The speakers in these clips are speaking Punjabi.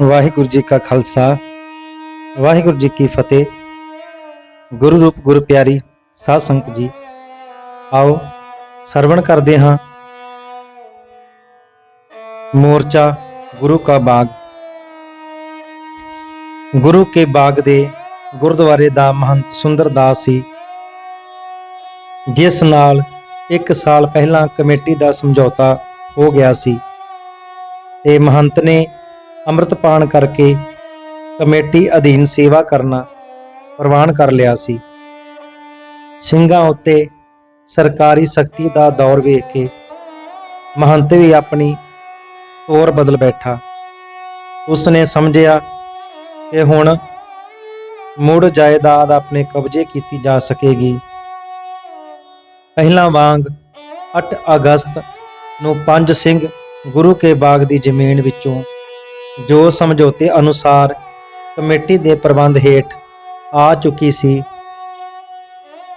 ਵਾਹਿਗੁਰੂ ਜੀ ਕਾ ਖਾਲਸਾ, ਵਾਹਿਗੁਰੂ ਜੀ ਕੀ ਫਤਿਹ। ਗੁਰੂ ਰੂਪ, ਗੁਰੂ ਪਿਆਰੀ, ਸਾਧ ਸੰਗਤ ਜੀ, ਆਓ ਸਰਵਣ ਕਰਦੇ ਹਾਂ। ਮੋਰਚਾ ਗੁਰੂ ਕਾ ਬਾਗ। ਗੁਰੂ ਕੇ ਬਾਗ ਦੇ ਗੁਰਦੁਆਰੇ ਦਾ ਮਹੰਤ ਸੁੰਦਰ ਦਾਸ ਸੀ, ਜਿਸ ਨਾਲ 1 ਸਾਲ ਪਹਿਲਾਂ ਕਮੇਟੀ ਦਾ ਸਮਝੌਤਾ ਹੋ ਗਿਆ ਸੀ। ਤੇ ਮਹੰਤ ਨੇ ਅੰਮ੍ਰਿਤਪਾਨ ਕਰਕੇ ਕਮੇਟੀ ਅਧੀਨ ਸੇਵਾ ਕਰਨਾ ਪ੍ਰਵਾਨ ਕਰ ਲਿਆ ਸੀ। ਸਿੰਘਾਂ ਉੱਤੇ ਸਰਕਾਰੀ ਸਖਤੀ ਦਾ ਦੌਰ ਵੇਖ ਕੇ ਮਹੰਤ ਵੀ ਆਪਣੀ ਤੋਰ ਬਦਲ ਬੈਠਾ। ਉਸਨੇ ਸਮਝਿਆ ਕਿ ਹੁਣ ਮੁੜ ਜਾਇਦਾਦ ਆਪਣੇ ਕਬਜ਼ੇ ਕੀਤੀ ਜਾ ਸਕੇਗੀ। ਪਹਿਲਾਂ ਵਾਂਗ 8 ਅਗਸਤ ਨੂੰ ਪੰਜ ਸਿੰਘ ਗੁਰੂ ਕੇ ਬਾਗ ਦੀ ਜ਼ਮੀਨ ਵਿੱਚੋਂ ਜੋ ਸਮਝੌਤੇ ਅਨੁਸਾਰ ਕਮੇਟੀ ਦੇ ਪ੍ਰਬੰਧ ਹੇਠ ਆ ਚੁੱਕੀ ਸੀ।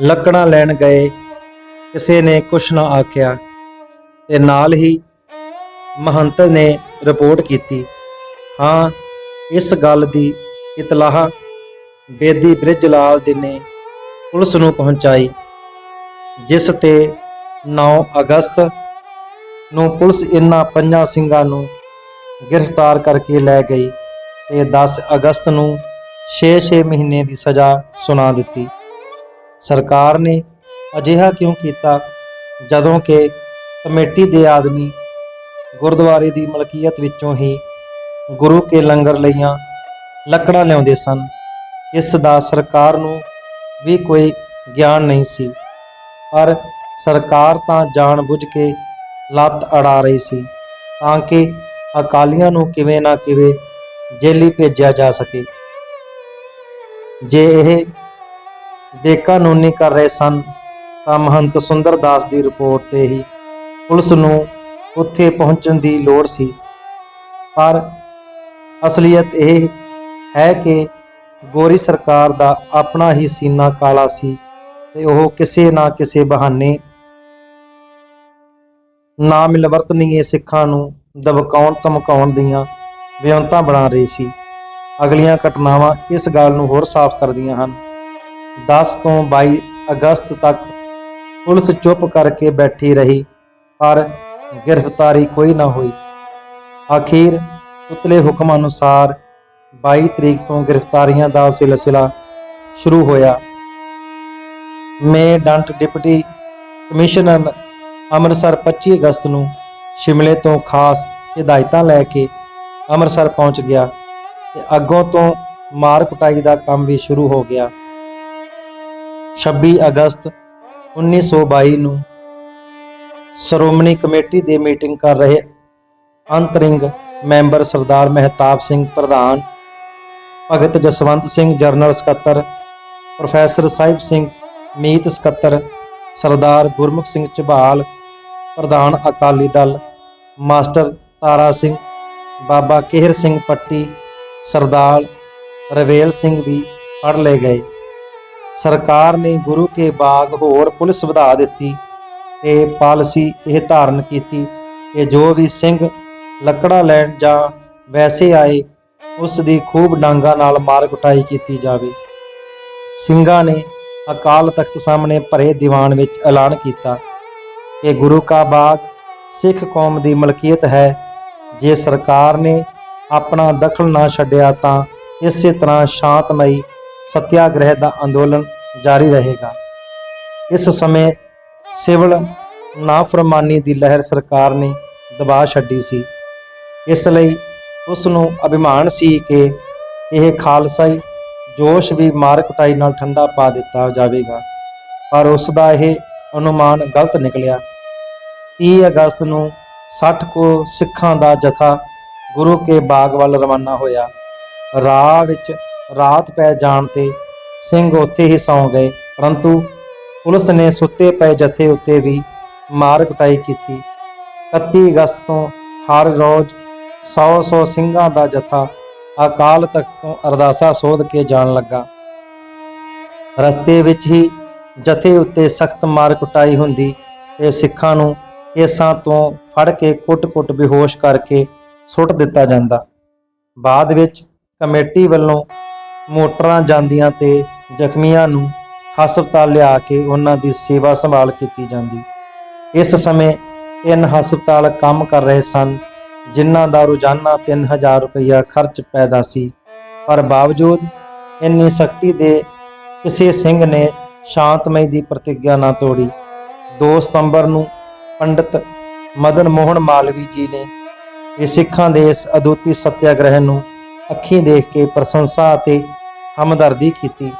ਲੱਕੜਾਂ ਲੈਣ ਗਏ। ਕਿਸੇ ਨੇ ਕੁਛ ਨਾ ਆਖਿਆ ਤੇ ਨਾਲ ਹੀ ਮਹੰਤ ਨੇ ਰਿਪੋਰਟ ਕੀਤੀ। ਹਾਂ, ਇਸ ਗੱਲ ਦੀ ਇਤਲਾਹ ਬੇਦੀ ਬ੍ਰਿਜ ਲਾਲ ਦੇ ਨੇ ਪੁਲਿਸ ਨੂੰ ਪਹੁੰਚਾਈ, ਜਿਸ ਤੇ 9 ਅਗਸਤ ਨੂੰ ਪੁਲਿਸ ਇਨ੍ਹਾਂ ਪੰਜਾਂ ਸਿੰਘਾਂ ਨੂੰ ਗ੍ਰਿਫਤਾਰ ਕਰਕੇ ਲੈ ਗਈ ਤੇ 10 ਅਗਸਤ ਨੂੰ 6-6 ਮਹੀਨੇ ਦੀ ਸਜ਼ਾ ਸੁਣਾ ਦਿੱਤੀ। ਸਰਕਾਰ ਨੇ ਅਜਿਹਾ ਕਿਉਂ ਕੀਤਾ? ਜਦੋਂ ਕਿ ਕਮੇਟੀ ਦੇ ਆਦਮੀ ਗੁਰਦੁਆਰੇ ਦੀ ਮਲਕੀਅਤ ਵਿੱਚੋਂ ਹੀ ਗੁਰੂ ਕੇ ਲੰਗਰ ਲਈਆਂ ਲੱਕੜਾਂ ਲਿਆਉਂਦੇ ਸਨ। ਇਸ ਦਾ ਸਰਕਾਰ ਨੂੰ ਵੀ ਕੋਈ ਗਿਆਨ ਨਹੀਂ ਸੀ। ਪਰ ਸਰਕਾਰ ਤਾਂ ਜਾਣ ਬੁੱਝ ਕੇ ਲੱਤ ਅੜਾ ਰਹੀ ਸੀ, ਤਾਂ ਕਿ ਅਕਾਲੀਆਂ ਨੂੰ ਕਿਵੇਂ ਨਾ ਕਿਵੇਂ ਜੇਲੀ ਭੇਜਿਆ ਜਾ ਸਕੇ। ਜੇ ਇਹ ਬੇਕਾਨੂੰਨੀ ਕਰ ਰਹੇ ਸਨ, ਤਾਂ ਮਹੰਤ ਸੁੰਦਰ ਦਾਸ ਦੀ ਰਿਪੋਰਟ ਤੇ ਹੀ ਪੁਲਿਸ ਨੂੰ ਉੱਥੇ ਪਹੁੰਚਣ ਦੀ ਲੋੜ ਸੀ। ਪਰ ਅਸਲੀਅਤ ਇਹ ਹੈ ਕਿ ਗੋਰੀ ਸਰਕਾਰ ਦਾ ਆਪਣਾ ਹੀ ਸੀਨਾ ਕਾਲਾ ਸੀ ਤੇ ਉਹ ਕਿਸੇ ਨਾ ਕਿਸੇ ਬਹਾਨੇ ਨਾ ਮਿਲਵਰਤਨੀਏ ਸਿੱਖਾਂ ਨੂੰ ਦਬਕਾਉਣ ਧਮਕਾਉਣ ਦੀਆਂ ਵਿਉਂਤਾਂ ਬਣਾ ਰਹੀ ਸੀ। ਅਗਲੀਆਂ ਘਟਨਾਵਾਂ ਇਸ ਗੱਲ ਨੂੰ ਹੋਰ ਸਾਫ਼ ਕਰਦੀਆਂ ਹਨ। 10 ਤੋਂ 22 ਅਗਸਤ ਤੱਕ ਪੁਲਿਸ ਚੁੱਪ ਕਰਕੇ ਬੈਠੀ ਰਹੀ, ਪਰ ਗ੍ਰਿਫਤਾਰੀ ਕੋਈ ਨਾ ਹੋਈ। ਆਖੀਰ ਉਤਲੇ ਹੁਕਮ ਅਨੁਸਾਰ 22 ਤਰੀਕ ਤੋਂ ਗ੍ਰਿਫਤਾਰੀਆਂ ਦਾ ਸਿਲਸਿਲਾ ਸ਼ੁਰੂ ਹੋਇਆ। ਮੈਂ ਡੰਟ ਡਿਪਟੀ ਕਮਿਸ਼ਨਰ ਅੰਮ੍ਰਿਤਸਰ 25 ਅਗਸਤ ਨੂੰ ਸ਼ਿਮਲੇ ਤੋਂ ਖਾਸ ਹਦਾਇਤਾਂ ਲੈ ਕੇ ਅੰਮ੍ਰਿਤਸਰ ਪਹੁੰਚ ਗਿਆ ਤੇ ਅੱਗੋਂ ਤੋਂ ਮਾਰ ਕੁਟਾਈ ਦਾ ਕੰਮ ਵੀ ਸ਼ੁਰੂ ਹੋ ਗਿਆ। 26 ਅਗਸਤ 1922 ਨੂੰ ਸ਼੍ਰੋਮਣੀ ਕਮੇਟੀ ਦੀ ਮੀਟਿੰਗ ਕਰ ਰਹੇ ਅੰਤਰਿੰਗ ਮੈਂਬਰ ਸਰਦਾਰ ਮਹਿਤਾਬ ਸਿੰਘ ਪ੍ਰਧਾਨ ਭਗਤ ਜਸਵੰਤ ਸਿੰਘ ਜਰਨਲ ਸਕੱਤਰ ਪ੍ਰੋਫੈਸਰ ਸਾਹਿਬ ਸਿੰਘ, ਮੀਤ ਸਕੱਤਰ ਸਰਦਾਰ ਗੁਰਮੁਖ ਸਿੰਘ ਝਬਾਲ ਪ੍ਰਧਾਨ ਅਕਾਲੀ ਦਲ, ਮਾਸਟਰ ਤਾਰਾ ਸਿੰਘ, ਬਾਬਾ ਕਿਹਰ ਸਿੰਘ ਪੱਟੀ, ਸਰਦਾਰ ਰਵੇਲ ਸਿੰਘ ਵੀ ਫੜ ਲਏ ਗਏ। ਸਰਕਾਰ ਨੇ ਗੁਰੂ ਕੇ ਬਾਗ ਹੋਰ ਪੁਲਿਸ ਵਧਾ ਦਿੱਤੀ ਤੇ ਪਾਲਿਸੀ ਇਹ ਧਾਰਨ ਕੀਤੀ ਕਿ ਜੋ ਵੀ ਸਿੰਘ ਲੱਕੜਾ ਲੈਣ ਜਾਂ ਵੈਸੇ ਆਏ, ਉਸ ਦੀ ਖੂਬ ਡਾਂਗਾ ਨਾਲ ਮਾਰ ਕੁਟਾਈ ਕੀਤੀ ਜਾਵੇ। ਸਿੰਘਾਂ ਨੇ ਅਕਾਲ ਤਖਤ ਸਾਹਮਣੇ ਭਰੇ ਦੀਵਾਨ ਵਿੱਚ ਐਲਾਨ ਕੀਤਾ। ਕਿ ਗੁਰੂ ਕਾ ਬਾਗ, ਸਿੱਖ ਕੌਮ ਦੀ ਮਲਕੀਅਤ ਹੈ। ਜੇ ਸਰਕਾਰ ਨੇ ਆਪਣਾ ਦਖਲ ਨਾ ਛੱਡਿਆ ਤਾਂ ਇਸੇ ਤਰ੍ਹਾਂ ਸ਼ਾਂਤਮਈ ਸਤਿਆਗ੍ਰਹਿ ਦਾ ਅੰਦੋਲਨ ਜਾਰੀ ਰਹੇਗਾ। ਇਸ ਸਮੇਂ ਸਿਵਲ ਨਾਫਰਮਾਨੀ ਦੀ ਲਹਿਰ ਸਰਕਾਰ ਨੇ ਦਬਾ ਛੱਡੀ ਸੀ। ਇਸ ਲਈ ਉਸ ਨੂੰ ਅਭਿਮਾਨ ਸੀ ਕਿ ਇਹ ਖਾਲਸਾਈ ਜੋਸ਼ ਵੀ ਮਾਰ ਕੁਟਾਈ ਨਾਲ ਠੰਡਾ ਪਾ ਦਿੱਤਾ ਜਾਵੇਗਾ। ਪਰ ਉਸ ਦਾ ਇਹ ਅਨੁਮਾਨ ਗਲਤ ਨਿਕਲਿਆ। 30 ਅਗਸਤ ਨੂੰ 60 ਕੋ ਸਿੱਖਾਂ ਦਾ ਜਥਾ ਗੁਰੂ ਕੇ ਬਾਗ ਵੱਲ ਰਵਾਨਾ ਹੋਇਆ। ਰਾਹ ਵਿੱਚ ਰਾਤ ਪੈ ਜਾਣ ਤੇ ਸਿੰਘ ਉੱਥੇ ਹੀ ਸੌਂ ਗਏ, ਪਰੰਤੂ ਪੁਲਿਸ ਨੇ ਸੁੱਤੇ ਪਏ ਜਥੇ ਉੱਤੇ ਵੀ ਮਾਰ ਕੁਟਾਈ ਕੀਤੀ। 31 ਅਗਸਤ ਤੋਂ ਹਰ ਰੋਜ਼ 100-100 ਸਿੰਘਾਂ ਦਾ ਜਥਾ ਅਕਾਲ ਤਖਤ ਤੋਂ ਅਰਦਾਸਾ ਸੋਧ ਕੇ ਜਾਣ ਲੱਗਾ। ਰਸਤੇ ਵਿੱਚ ਹੀ ਜਥੇ ਉੱਤੇ ਸਖਤ ਮਾਰ ਕੁਟਾਈ ਹੁੰਦੀ ਤੇ ਸਿੱਖਾਂ ਨੂੰ ਕੇਸਾਂ ਤੋਂ ਫੜ ਕੇ ਕੁੱਟ-ਕੁੱਟ, ਬੇਹੋਸ਼ ਕਰਕੇ ਸੁੱਟ ਦਿੱਤਾ ਜਾਂਦਾ। ਬਾਅਦ ਵਿੱਚ ਕਮੇਟੀ ਵੱਲੋਂ ਮੋਟਰਾਂ ਜਾਂਦੀਆਂ ਤੇ ਜ਼ਖਮੀਆਂ ਨੂੰ ਹਸਪਤਾਲ ਲਿਆ ਕੇ ਉਹਨਾਂ ਦੀ ਸੇਵਾ ਸੰਭਾਲ ਕੀਤੀ ਜਾਂਦੀ। ਇਸ ਸਮੇਂ ਤਿੰਨ ਹਸਪਤਾਲ ਕੰਮ ਕਰ ਰਹੇ ਸਨ, ਜਿਨ੍ਹਾਂ ਦਾ ਰੋਜ਼ਾਨਾ 3000 ਰੁਪਇਆ ਖਰਚ ਪੈਦਾ ਸੀ। ਪਰ ਬਾਵਜੂਦ ਇੰਨੀ ਸਖਤੀ ਦੇ ਕਿਸੇ ਸਿੰਘ ਨੇ ਸ਼ਾਂਤਮਈ ਦੀ ਪ੍ਰਤੀਗਿਆ ਨਾ ਤੋੜੀ। 2 ਸਤੰਬਰ ਨੂੰ ਪੰਡਿਤ ਮਦਨ ਮੋਹਨ ਮਾਲਵੀ ਜੀ ਨੇ ਇਹ ਸਿੱਖਾਂ ਦੇ ਇਸ ਅਦੁੱਤੀ ਸਤਿਆਗ੍ਰਹਿ ਨੂੰ ਅੱਖੀਂ ਦੇਖ ਕੇ ਪ੍ਰਸ਼ੰਸਾ ਅਤੇ ਹਮਦਰਦੀ ਕੀਤੀ।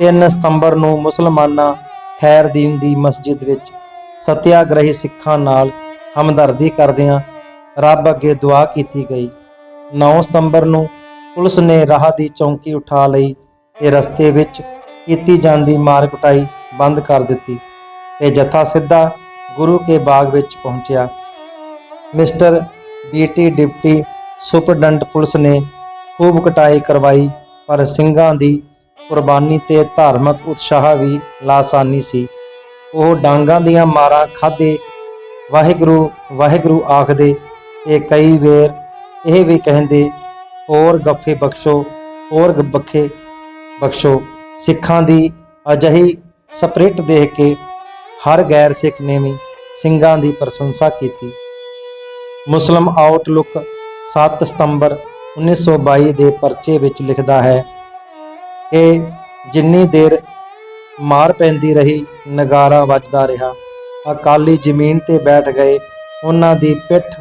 3 ਸਤੰਬਰ ਨੂੰ ਮੁਸਲਮਾਨਾਂ ਖੈਰਦੀਨ ਦੀ ਮਸਜਿਦ ਵਿੱਚ ਸਤਿਆਗ੍ਰਹੀ ਸਿੱਖਾਂ ਨਾਲ ਹਮਦਰਦੀ ਕਰਦਿਆਂ ਰੱਬ ਅੱਗੇ ਦੁਆ ਕੀਤੀ ਗਈ। 9 ਸਤੰਬਰ ਨੂੰ ਪੁਲਿਸ ਨੇ ਰਾਹ ਦੀ ਚੌਂਕੀ ਉਠਾ ਲਈ ਤੇ ਰਸਤੇ ਵਿੱਚ ਕੀਤੀ ਜਾਂਦੀ ਮਾਰ ਕੁਟਾਈ ਬੰਦ ਕਰ ਦਿੱਤੀ ਤੇ ਜਥਾ ਸਿੱਧਾ ਗੁਰੂ ਕੇ ਬਾਗ ਵਿੱਚ ਪਹੁੰਚਿਆ। Mister Beatty deputy superintendent police ਨੇ ਖੂਬ ਕਟਾਈ ਕਰਵਾਈ, ਪਰ ਸਿੰਘਾਂ ਦੀ ਕੁਰਬਾਨੀ ਤੇ ਧਾਰਮਿਕ ਉਤਸ਼ਾਹ ਵੀ ਲਾਸਾਨੀ ਸੀ। ਉਹ ਡਾਂਗਾਂ ਦੀਆਂ ਮਾਰਾਂ ਖਾਦੇ ਵਾਹਿਗੁਰੂ ਵਾਹਿਗੁਰੂ ਆਖਦੇ, ਤੇ ਕਈ ਵੇਰ ਇਹ ਵੀ ਕਹਿੰਦੇ, ਹੋਰ ਗੱਫੇ ਬਖਸ਼ੋ, ਹੋਰ ਬੱਖੇ ਬਖਸ਼ੋ। ਸਿੱਖਾਂ ਦੀ ਅਜਿਹੀ ਸਪਰਿਟ ਦੇਖ ਕੇ ਹਰ ਗੈਰ ਸਿੱਖ ਨੇ ਵੀ ਸਿੰਘਾਂ ਦੀ ਪ੍ਰਸ਼ੰਸਾ ਕੀਤੀ। ਮੁਸਲਮ ਆਊਟਲੁੱਕ 7 ਸਤੰਬਰ 1922 ਦੇ ਪਰਚੇ ਵਿੱਚ ਲਿਖਦਾ ਹੈ ਕਿ ਜਿੰਨੀ ਦੇਰ ਮਾਰ ਪੈਂਦੀ ਰਹੀ, ਨਗਾਰਾ ਵੱਜਦਾ ਰਿਹਾ। ਅਕਾਲੀ ਜ਼ਮੀਨ ਤੇ ਬੈਠ ਗਏ। ਉਹਨਾਂ ਦੀ ਪਿੱਠ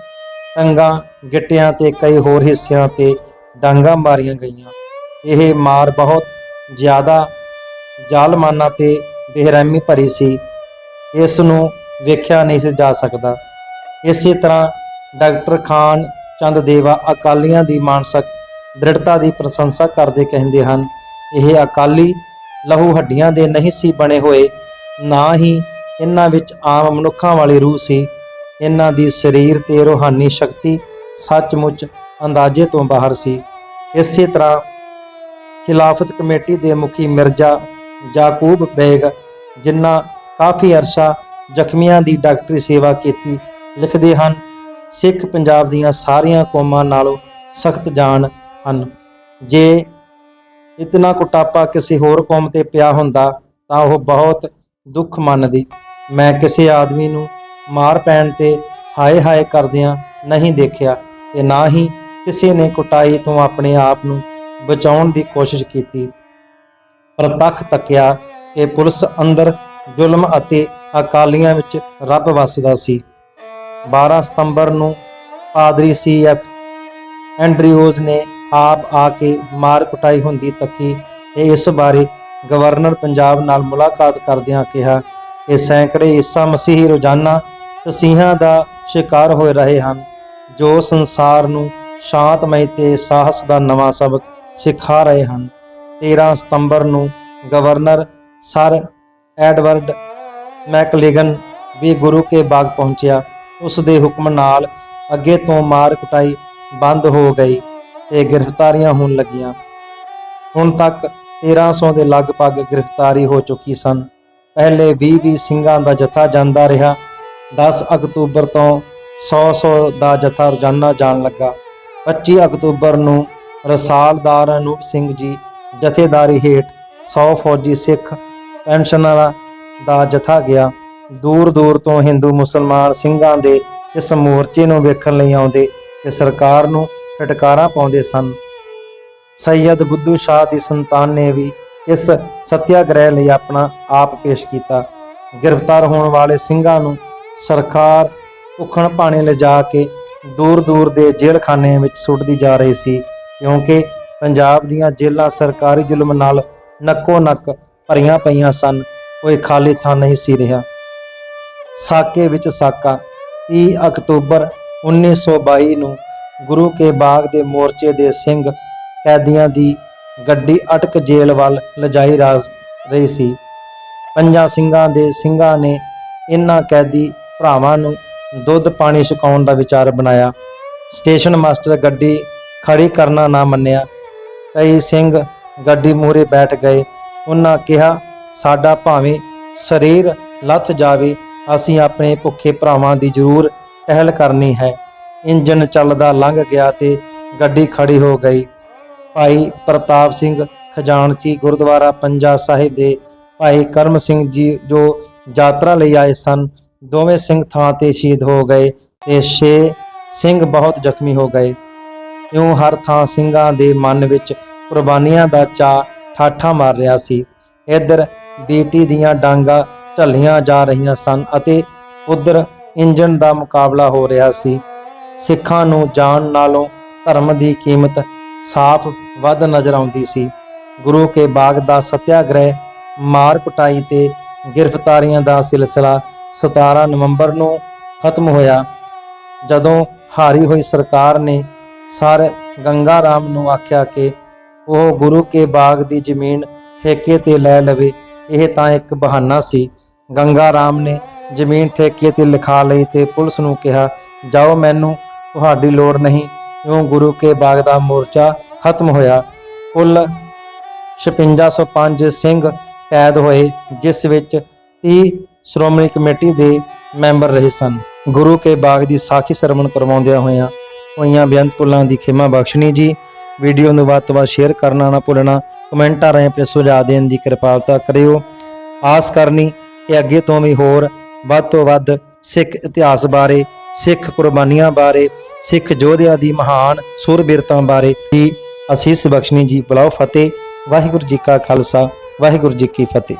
ਟੰਗਾਂ, ਗਿੱਟਿਆਂ ਤੇ ਕਈ ਹੋਰ ਹਿੱਸਿਆਂ ਤੇ ਡਾਂਗਾਂ ਮਾਰੀਆਂ ਗਈਆਂ। ਇਹ ਮਾਰ ਬਹੁਤ ਜ਼ਿਆਦਾ ਜ਼ਾਲਮਾਨਾ ਤੇ ਬੇਰਹਿਮੀ ਭਰੀ ਸੀ। ਇਸ ਨੂੰ ਵੇਖਿਆ ਨਹੀਂ ਸੀ ਜਾ ਸਕਦਾ। ਇਸੇ ਤਰ੍ਹਾਂ ਡਾਕਟਰ ਖਾਨ ਚੰਦ ਦੇਵਾ ਅਕਾਲੀਆਂ ਦੀ ਮਾਨਸਿਕ ਦ੍ਰਿੜਤਾ ਦੀ ਪ੍ਰਸ਼ੰਸਾ ਕਰਦੇ ਕਹਿੰਦੇ ਹਨ, ਇਹ ਅਕਾਲੀ ਲਹੂ ਹੱਡੀਆਂ ਦੇ ਨਹੀਂ ਸੀ ਬਣੇ ਹੋਏ, ਨਾ ਹੀ ਇਹਨਾਂ ਵਿੱਚ ਆਮ ਮਨੁੱਖਾਂ ਵਾਲੀ ਰੂਹ ਸੀ। ਇਹਨਾਂ ਦੀ ਸਰੀਰ ਤੇ ਰੂਹਾਨੀ ਸ਼ਕਤੀ ਸੱਚਮੁੱਚ ਅੰਦਾਜ਼ੇ ਤੋਂ ਬਾਹਰ ਸੀ। ਇਸੇ ਤਰ੍ਹਾਂ ਖਿਲਾਫਤ ਕਮੇਟੀ ਦੇ ਮੁਖੀ ਮਿਰਜ਼ਾ ਜਾਕੂਬ ਬੇਗ, ਜਿਨ੍ਹਾਂ ਕਾਫੀ ਅਰਸਾ ਜ਼ਖਮੀਆਂ ਦੀ ਡਾਕਟਰੀ ਸੇਵਾ ਕੀਤੀ। ਲਿਖਦੇ ਹਨ, ਸਿੱਖ ਪੰਜਾਬ ਦੀਆਂ ਸਾਰੀਆਂ ਕੌਮਾਂ ਨਾਲੋਂ ਸਖਤ ਜਾਣ ਹਨ। ਜੇ ਇਤਨਾ ਕੁਟਾਪਾ ਕਿਸੇ ਹੋਰ ਕੌਮ ਤੇ ਪਿਆ ਹੁੰਦਾ, ਤਾਂ ਉਹ ਬਹੁਤ ਦੁੱਖ ਮੰਨਦੀ। ਮੈਂ ਕਿਸੇ ਆਦਮੀ ਨੂੰ ਮਾਰ ਪੈਣ ਤੇ ਹਾਏ ਹਾਏ ਕਰਦਿਆਂ ਨਹੀਂ ਦੇਖਿਆ ਤੇ ਨਾ ਹੀ ਕਿਸੇ ਨੇ ਕੁਟਾਈ ਤੋਂ ਆਪਣੇ ਆਪ ਨੂੰ ਬਚਾਉਣ ਦੀ ਕੋਸ਼ਿਸ਼ ਕੀਤੀ। ਪ੍ਰਤੱਖ ਤੱਕਿਆ ਕਿ ਪੁਲਿਸ ਅੰਦਰ ਜ਼ੁਲਮ ਅਤੇ ਅਕਾਲੀਆਂ ਵਿੱਚ ਰੱਬ ਵਸਦਾ ਸੀ। 12 ਸਤੰਬਰ ਨੂੰ ਪਾਦਰੀ ਸੀਐਫ ਐਂਡਰਿਊਜ਼ ਨੇ ਆਪ ਆ ਕੇ ਮਾਰ ਕੁਟਾਈ ਹੁੰਦੀ ਤੱਕੀ ਤੇ ਇਸ ਬਾਰੇ ਗਵਰਨਰ ਪੰਜਾਬ ਨਾਲ ਮੁਲਾਕਾਤ ਕਰਦਿਆਂ ਕਿਹਾ ਕਿ ਸੈਂਕੜੇ ਈਸਾ ਮਸੀਹੀ ਰੋਜ਼ਾਨਾ ਤਸੀਹਾਂ ਦਾ ਸ਼ਿਕਾਰ ਹੋ ਰਹੇ ਹਨ, ਜੋ ਸੰਸਾਰ ਨੂੰ ਸ਼ਾਂਤਮਈ ਤੇ ਸਾਹਸ ਦਾ ਨਵਾਂ ਸਬਕ ਸਿਖਾ ਰਹੇ ਹਨ। 13 ਸਤੰਬਰ ਨੂੰ ਗਵਰਨਰ ਸਰ ਐਡਵਰਡ ਮੈਕਲੇਗਨ ਵੀ ਗੁਰੂ ਕੇ ਬਾਗ ਪਹੁੰਚਿਆ। ਉਸ ਦੇ ਹੁਕਮ ਨਾਲ ਅੱਗੇ ਤੋਂ ਮਾਰ ਕੁਟਾਈ ਬੰਦ ਹੋ ਗਈ ਤੇ ਗ੍ਰਿਫਤਾਰੀਆਂ ਹੋਣ ਲੱਗੀਆਂ। ਹੁਣ ਤੱਕ 1300 ਦੇ ਲਗਭਗ ਗ੍ਰਿਫਤਾਰੀ ਹੋ ਚੁੱਕੀ ਸਨ। ਪਹਿਲੇ 20-20 ਸਿੰਘਾਂ ਦਾ ਜਥਾ ਜਾਂਦਾ ਰਿਹਾ। 10 ਅਕਤੂਬਰ ਤੋਂ 100-100 ਦਾ ਜਥਾ ਰੋਜ਼ਾਨਾ ਜਾਣ ਲੱਗਾ। 25 ਅਕਤੂਬਰ ਨੂੰ ਰਸਾਲਦਾਰ ਅਨੂਪ ਸਿੰਘ ਜੀ ਜਥੇਦਾਰੀ ਹੇਠ 100 ਫੌਜੀ ਸਿੱਖ ਪੈਨਸ਼ਨਰਾਂ ਦਾ ਜਥਾ ਗਿਆ। ਦੂਰ ਦੂਰ ਤੋਂ ਹਿੰਦੂ ਮੁਸਲਮਾਨ ਸਿੰਘਾਂ ਦੇ ਇਸ ਮੋਰਚੇ ਨੂੰ ਵੇਖਣ ਲਈ ਆਉਂਦੇ ਤੇ ਸਰਕਾਰ ਨੂੰ ਫਟਕਾਰਾਂ ਪਾਉਂਦੇ ਸਨ। ਸੈਯਦ ਬੁੱਧੂ ਸ਼ਾਹ ਦੀ ਸੰਤਾਨ ਨੇ ਵੀ ਇਸ ਸਤਿਆਗ੍ਰਹਿ ਲਈ ਆਪਣਾ ਆਪ ਪੇਸ਼ ਕੀਤਾ। ਗ੍ਰਿਫਤਾਰ ਹੋਣ ਵਾਲੇ ਸਿੰਘਾਂ ਨੂੰ ਸਰਕਾਰ ਭੁੱਖਣ ਭਾਣੇ ਲਿਜਾ ਕੇ ਦੂਰ ਦੂਰ ਦੇ ਜੇਲ੍ਹਖਾਨਿਆਂ ਵਿੱਚ ਸੁੱਟਦੀ ਜਾ ਰਹੀ ਸੀ, ਕਿਉਂਕਿ ਪੰਜਾਬ ਦੀਆਂ ਜੇਲ੍ਹਾਂ ਸਰਕਾਰੀ ਜ਼ੁਲਮ ਨਾਲ ਨੱਕੋ ਨੱਕ ਭਰੀਆਂ ਪਈਆਂ ਸਨ, ਕੋਈ ਖਾਲੀ ਥਾਂ ਨਹੀਂ ਸੀ ਰਿਹਾ। ਸਾਕੇ ਵਿੱਚ ਸਾਕਾ 30 ਅਕਤੂਬਰ 1922 ਨੂੰ ਗੁਰੂ ਕੇ ਬਾਗ ਦੇ ਮੋਰਚੇ ਦੇ ਸਿੰਘ ਕੈਦੀਆਂ ਦੀ ਗੱਡੀ ਅਟਕ ਜੇਲ੍ਹ ਵੱਲ ਲਿਜਾਈ ਰਾਜ ਰਹੀ ਸੀ। ਪੰਜਾਂ ਸਿੰਘਾਂ ਦੇ ਸਿੰਘਾਂ ਨੇ ਇਨ੍ਹਾਂ ਕੈਦੀ ਭਰਾਵਾਂ ਨੂੰ ਦੁੱਧ ਪਾਣੀ ਛਕਾਉਣ ਦਾ ਵਿਚਾਰ ਬਣਾਇਆ। ਸਟੇਸ਼ਨ ਮਾਸਟਰ ਗੱਡੀ ਖੜੀ ਕਰਨਾ ਨਾ ਮੰਨਿਆ। ਕਈ ਸਿੰਘ ਗੱਡੀ ਮੂਹਰੇ ਬੈਠ ਗਏ। ਉਹਨਾਂ ਕਿਹਾ, ਸਾਡਾ ਭਾਵੇਂ ਸਰੀਰ ਲੱਥ ਜਾਵੇ, ਅਸੀਂ ਆਪਣੇ ਭੁੱਖੇ ਭਰਾਵਾਂ ਦੀ ਜ਼ਰੂਰ ਟਹਿਲ ਕਰਨੀ ਹੈ। ਇੰਜਨ ਚੱਲਦਾ ਲੰਘ ਗਿਆ ਤੇ ਗੱਡੀ ਖੜੀ ਹੋ ਗਈ। ਭਾਈ ਪ੍ਰਤਾਪ ਸਿੰਘ ਖਜ਼ਾਨਚੀ ਗੁਰਦੁਆਰਾ ਪੰਜਾ ਸਾਹਿਬ ਦੇ ਭਾਈ ਕਰਮ ਸਿੰਘ ਜੀ ਜੋ ਯਾਤਰਾ ਲਈ ਆਏ ਸਨ, ਦੋਵੇਂ ਸਿੰਘ ਥਾਂ ਤੇ ਸ਼ਹੀਦ ਹੋ ਗਏ ਤੇ ਛੇ ਸਿੰਘ ਬਹੁਤ ਜ਼ਖਮੀ ਹੋ ਗਏ। ਇਉਂ ਹਰ ਥਾਂ ਸਿੰਘਾਂ ਦੇ ਮਨ ਵਿੱਚ ਕੁਰਬਾਨੀਆਂ ਦਾ ਚਾਅ ਠਾਠਾ ਮਾਰ ਰਿਹਾ ਸੀ। ਇੱਧਰ ਬੇਟੀ ਦੀਆਂ ਡਾਂਗਾ ਝੱਲੀਆਂ ਜਾ ਰਹੀਆਂ ਸਨ ਅਤੇ ਉੱਧਰ ਇੰਜਣ ਦਾ ਮੁਕਾਬਲਾ ਹੋ ਰਿਹਾ ਸੀ। ਸਿੱਖਾਂ ਨੂੰ ਜਾਣ ਨਾਲੋਂ ਧਰਮ ਦੀ ਕੀਮਤ ਸਾਫ਼ ਵੱਧ ਨਜ਼ਰ ਆਉਂਦੀ ਸੀ। ਗੁਰੂ ਕੇ ਬਾਗ ਦਾ ਸਤਿਆਗ੍ਰਹਿ ਮਾਰ ਕੁਟਾਈ ਤੇ ਗ੍ਰਿਫਤਾਰੀਆਂ ਦਾ ਸਿਲਸਿਲਾ 17 ਨਵੰਬਰ ਨੂੰ ਖਤਮ ਹੋਇਆ। ਜਦੋਂ ਹਾਰੀ ਹੋਈ ਸਰਕਾਰ ਨੇ ਸਰ ਗੰਗਾ ਰਾਮ ਨੂੰ ਆਖਿਆ ਕਿ ਉਹ ਗੁਰੂ ਕੇ ਬਾਗ ਦੀ ਜ਼ਮੀਨ ਠੇਕੇ ਤੇ ਲੈ ਲਵੇ। ਇਹ ਤਾਂ ਇੱਕ ਬਹਾਨਾ ਸੀ। ਗੰਗਾ ਰਾਮ ਨੇ ਜ਼ਮੀਨ ਠੇਕੇ ਤੇ ਲਿਖਾ ਲਈ ਤੇ ਪੁਲਿਸ ਨੂੰ ਕਿਹਾ, ਜਾਓ ਮੈਨੂੰ, ਤੁਹਾਡੀ ਲੋੜ ਨਹੀਂ। ਇਉਂ ਗੁਰੂ ਕੇ ਬਾਗ ਦਾ ਮੋਰਚਾ ਖਤਮ ਹੋਇਆ। ਕੁੱਲ 5605 ਸਿੰਘ ਕੈਦ ਹੋਏ, ਜਿਸ ਵਿੱਚ 30 ਸ਼੍ਰੋਮਣੀ ਕਮੇਟੀ ਦੇ ਮੈਂਬਰ ਰਹੇ ਸਨ। ਗੁਰੂ ਕੇ ਬਾਗ ਦੀ ਸਾਖੀ ਸਰਵਣ ਕਰਵਾਉਂਦਿਆਂ ਹੋਇਆਂ ਹੋਈਆਂ ਬੇਅੰਤ ਪੁੱਲਾਂ ਦੀ ਖਿਮਾ ਬਖਸ਼ਣੀ ਜੀ ਵੀਡੀਓ ਨੂੰ ਵੱਧ ਤੋਂ ਵੱਧ ਸ਼ੇਅਰ ਕਰਨਾ ਨਾ ਭੁੱਲਣਾ, ਕਮੈਂਟਾਂ ਰਾਹੀਂ ਆਪਣੇ ਸੁਝਾਅ ਦੇਣ ਦੀ ਕਿਰਪਾਲਤਾ ਕਰਿਓ। ਆਸ ਕਰਨੀ ਕਿ ਅੱਗੇ ਤੋਂ ਵੀ ਹੋਰ ਵੱਧ ਤੋਂ ਵੱਧ ਸਿੱਖ ਇਤਿਹਾਸ ਬਾਰੇ, ਸਿੱਖ ਕੁਰਬਾਨੀਆਂ ਬਾਰੇ, ਸਿੱਖ ਯੋਧਿਆਂ ਦੀ ਮਹਾਨ ਸੂਰਬੀਰਤਾ ਬਾਰੇ ਦੀ ਅਸੀਸ ਬਖਸ਼ਣੀ ਜੀ ਬੁਲਾਓ ਫਤਿਹ। ਵਾਹਿਗੁਰੂ ਜੀ ਕਾ ਖਾਲਸਾ, ਵਾਹਿਗੁਰੂ ਜੀ ਕੀ ਫਤਿਹ।